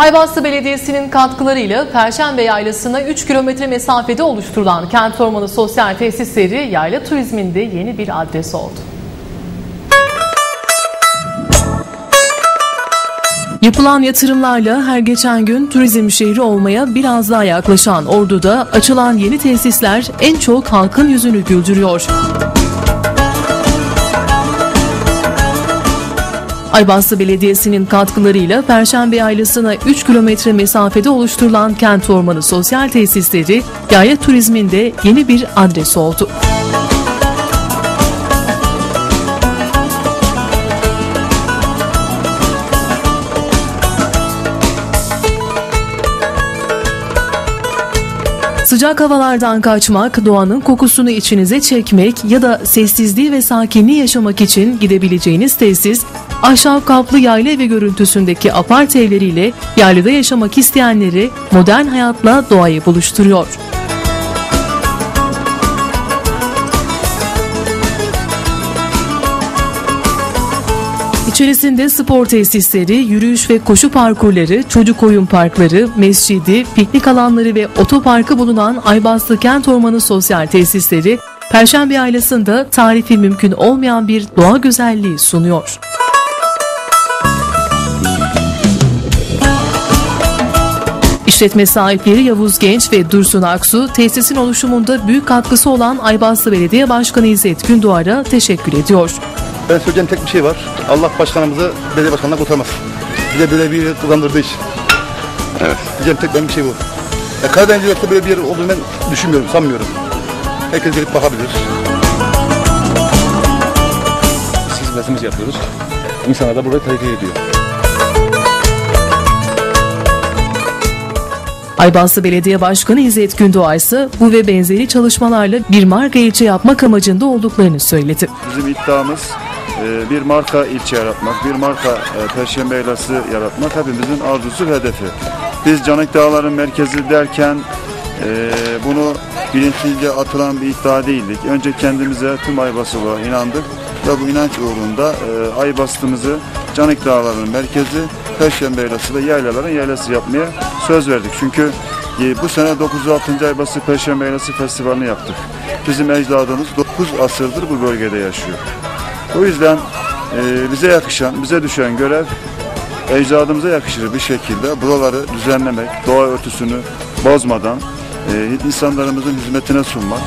Ayvaslı Belediyesi'nin katkılarıyla Perşembe Yaylası'na 3 kilometre mesafede oluşturulan kent ormanı sosyal tesisleri yayla turizminde yeni bir adres oldu. Yapılan yatırımlarla her geçen gün turizm şehri olmaya biraz daha yaklaşan Ordu'da açılan yeni tesisler en çok halkın yüzünü güldürüyor. Aybaslı Belediyesi'nin katkılarıyla Perşembe Yaylası'na 3 kilometre mesafede oluşturulan kent ormanı sosyal tesisleri yaya turizminde yeni bir adres oldu. Sıcak havalardan kaçmak, doğanın kokusunu içinize çekmek ya da sessizliği ve sakinliği yaşamak için gidebileceğiniz tesis, ahşap kaplı yayla evi görüntüsündeki apart evleriyle yaylada yaşamak isteyenleri modern hayatla doğayı buluşturuyor. İçerisinde spor tesisleri, yürüyüş ve koşu parkurları, çocuk oyun parkları, mescidi, piknik alanları ve otoparkı bulunan Aybaslı Kent Ormanı sosyal tesisleri, Perşembe Aylası'nda tarifi mümkün olmayan bir doğa güzelliği sunuyor. İşletme sahipleri Yavuz Genç ve Dursun Aksu, tesisin oluşumunda büyük katkısı olan Aybaslı Belediye Başkanı İzzet Gündoğar'a teşekkür ediyor. Ben söyleyeceğim tek bir şey var. Allah başkanımızı belediye başkanından kurtarmaz. Bize böyle bir kazandırdığı için. Evet. Diyeceğim tek benim bir şey bu. Ya Karadeniz yönetimde böyle bir yer olduğunu ben düşünmüyorum, sanmıyorum. Herkes gelip bakabilir. Biz hizmetimizi yapıyoruz. İnsanlar da burayı tercih ediyor. Aybaslı Belediye Başkanı İzzet Gündoğar ise bu ve benzeri çalışmalarla bir marka ilçe yapmak amacında olduklarını söyledi. Bizim iddiamız e, bir marka ilçe yaratmak, bir marka e, Perşembe Yaylası yaratmak hepimizin arzusu ve hedefi. Biz Canik Dağların merkezi derken e, bunu bilinçlice atılan bir iddia değildik. Önce kendimize tüm Aybasılığa inandık ve bu inanç uğrunda e, Aybastığımızı Canik Dağların merkezi Perşembe Yaylası ve yaylaların yaylası yapmaya söz verdik. Çünkü e, bu sene 906. Aybası Perşembe Yaylası Festivali'ni yaptık. Bizim ecdadımız 9 asırdır bu bölgede yaşıyor. O yüzden e, bize yakışan, bize düşen görev ecdadımıza yakışır bir şekilde buraları düzenlemek, doğa örtüsünü bozmadan e, insanlarımızın hizmetine sunmak.